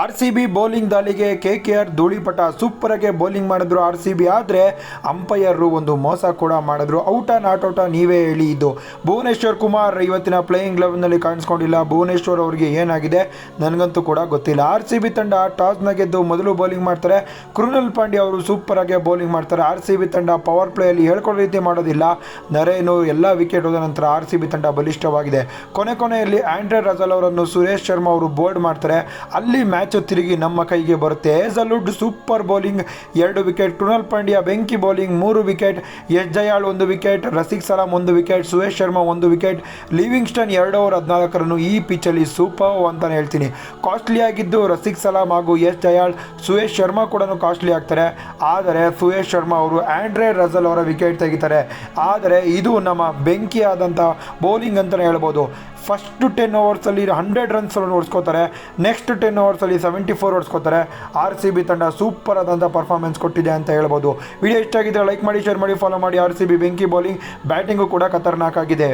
R C B bowling ದಾಳಿಗೆ K K R ಧೂಳಿಪಟ ಸೂಪರಾಗೆ ಬೌಲಿಂಗ್ ಮಾಡಿದ್ರು ಆರ್ ಸಿ ಬಿ ಆದರೆ ಅಂಪೈರರು ಒಂದು ಮೋಸ ಕೂಡ ಮಾಡಿದ್ರು. ಔಟ ನಾಟ್ ಔಟ ನೀವೇ ಹೇಳಿ ಇದು. ಭುವನೇಶ್ವರ್ ಕುಮಾರ್ ಇವತ್ತಿನ ಪ್ಲೇಯಿಂಗ್ ಲೆವೆನ್ನಲ್ಲಿ ಕಾಣಿಸ್ಕೊಂಡಿಲ್ಲ. ಭುವನೇಶ್ವರ್ ಅವರಿಗೆ ಏನಾಗಿದೆ ನನಗಂತೂ ಕೂಡ ಗೊತ್ತಿಲ್ಲ. ಆರ್ ಸಿ ಬಿ ತಂಡ ಟಾಸ್ನ ಗೆದ್ದು ಮೊದಲು ಬೌಲಿಂಗ್ ಮಾಡ್ತಾರೆ. ಕೃಣಲ್ ಪಾಂಡ್ಯ ಅವರು ಸೂಪರಾಗೆ ಬೌಲಿಂಗ್ ಮಾಡ್ತಾರೆ. ಆರ್ ಸಿ ಬಿ ತಂಡ ಪವರ್ ಪ್ಲೇಯಲ್ಲಿ ಹೇಳ್ಕೊಳ್ಳೋ ರೀತಿ ಮಾಡೋದಿಲ್ಲ. ನರೇನು ಎಲ್ಲ ವಿಕೆಟ್ ಹೋದ ನಂತರ ಆರ್ ಸಿ ಬಿ ತಂಡ ಬಲಿಷ್ಠವಾಗಿದೆ. ಕೊನೆ ಕೊನೆಯಲ್ಲಿ ಆಂಡ್ರೆ ರಜಲ್ ಅವರನ್ನು ಸುರೇಶ್ ಶರ್ಮಾ ಅವರು ಬೋಲ್ಡ್ ಮಾಡ್ತಾರೆ. ಅಲ್ಲಿ ಮ್ಯಾಚ್ ತಿರುಗಿ ನಮ್ಮ ಕೈಗೆ ಬರುತ್ತೆ. ಏಸಲುಡ್ ಸೂಪರ್ ಬೌಲಿಂಗ್, ಎರಡು ವಿಕೆಟ್, ಟುನಲ್ ಪಾಂಡ್ಯ ಬೆಂಕಿ ಬೌಲಿಂಗ್, ಮೂರು ವಿಕೆಟ್ ಎಸ್ ಜಯಾಳ್ ಒಂದು ವಿಕೆಟ್, ರಸಿಕ್ ಸಲಾಂ ಒಂದು ವಿಕೆಟ್, ಸುರೇಶ್ ಶರ್ಮಾ ಒಂದು ವಿಕೆಟ್, ಲಿವಿಂಗ್ಸ್ಟನ್ ಎರಡು ಓವರ್ ಹದಿನಾಲ್ಕು ರನ್ನು ಈ ಪಿಚ್ಚಲ್ಲಿ ಸೂಪರ್ ಅಂತಲೇ ಹೇಳ್ತೀನಿ. ಕಾಸ್ಟ್ಲಿ ಆಗಿದ್ದು ರಸಿಕ್ ಸಲಾಂ ಹಾಗೂ ಎಸ್ ಜಯಾಳ್ ಸುರೇಶ್ ಶರ್ಮಾ ಕೂಡ ಕಾಸ್ಟ್ಲಿ ಆಗ್ತಾರೆ. ಆದರೆ ಸುರೇಶ್ ಶರ್ಮಾ ಅವರು ಆಂಡ್ರೆ ರಜಲ್ ಅವರ ವಿಕೆಟ್ ತೆಗಿತಾರೆ. ಆದರೆ ಇದು ನಮ್ಮ ಬೆಂಕಿ ಆದಂಥ ಬೌಲಿಂಗ್ ಅಂತಲೇ ಹೇಳ್ಬೋದು. ಫಸ್ಟ್ ಟೆನ್ ಓವರ್ಸಲ್ಲಿ ಹಂಡ್ರೆಡ್ ರನ್ಸ್ ಓಡಿಸ್ಕೋತಾರೆ. ನೆಕ್ಸ್ಟ್ ಟೆನ್ ಓವರ್ಸಲ್ಲಿ ಸೆವೆಂಟಿ ಫೋರ್ ಓಡಿಸ್ಕೋತಾರೆ. ಆರ್ ಸಿ ಬಿ ತಂಡ ಸೂಪರ್ ಆದಂಥ ಪರ್ಫಾರ್ಮೆನ್ಸ್ ಕೊಟ್ಟಿದೆ ಅಂತ ಹೇಳ್ಬೋದು. ವಿಡಿಯೋ ಇಷ್ಟ ಆಗಿದ್ರೆ ಲೈಕ್ ಮಾಡಿ ಶೇರ್ ಮಾಡಿ ಫಾಲೋ ಮಾಡಿ. ಆರ್ ಸಿ ಬಿ ಬೆಂಕಿ ಬೌಲಿಂಗ್ ಬ್ಯಾಟಿಂಗು ಕೂಡ ಖತರ್ನಾಕ್ ಆಗಿದೆ.